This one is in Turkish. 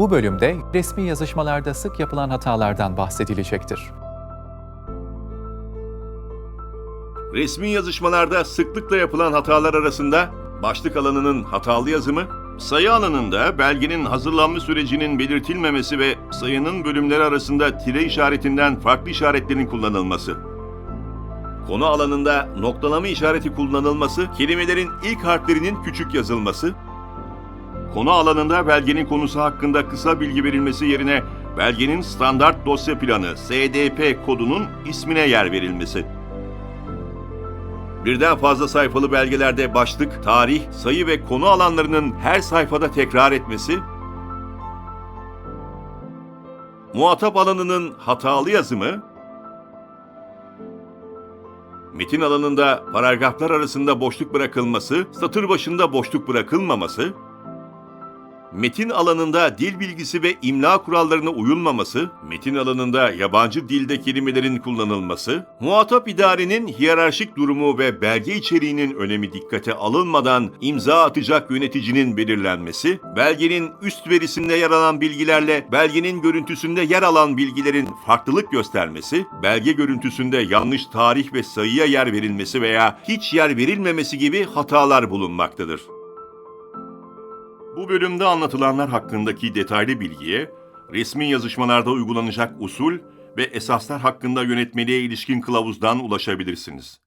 Bu bölümde resmi yazışmalarda sık yapılan hatalardan bahsedilecektir. Resmi yazışmalarda sıklıkla yapılan hatalar arasında başlık alanının hatalı yazımı, sayı alanında belgenin hazırlanma sürecinin belirtilmemesi ve sayının bölümleri arasında tire işaretinden farklı işaretlerin kullanılması, konu alanında noktalama işareti kullanılması, kelimelerin ilk harflerinin küçük yazılması, konu alanında belgenin konusu hakkında kısa bilgi verilmesi yerine belgenin standart dosya planı SDP kodunun ismine yer verilmesi. Birden fazla sayfalı belgelerde başlık, tarih, sayı ve konu alanlarının her sayfada tekrar etmesi, muhatap alanının hatalı yazımı, metin alanında paragraflar arasında boşluk bırakılması, satır başında boşluk bırakılmaması, metin alanında dil bilgisi ve imla kurallarına uyulmaması, metin alanında yabancı dilde kelimelerin kullanılması, muhatap idarenin hiyerarşik durumu ve belge içeriğinin önemi dikkate alınmadan imza atacak yöneticinin belirlenmesi, belgenin üst verisinde yer alan bilgilerle belgenin görüntüsünde yer alan bilgilerin farklılık göstermesi, belge görüntüsünde yanlış tarih ve sayıya yer verilmesi veya hiç yer verilmemesi gibi hatalar bulunmaktadır. Bu bölümde anlatılanlar hakkındaki detaylı bilgiye, resmi yazışmalarda uygulanacak usul ve esaslar hakkında yönetmeliğe ilişkin kılavuzdan ulaşabilirsiniz.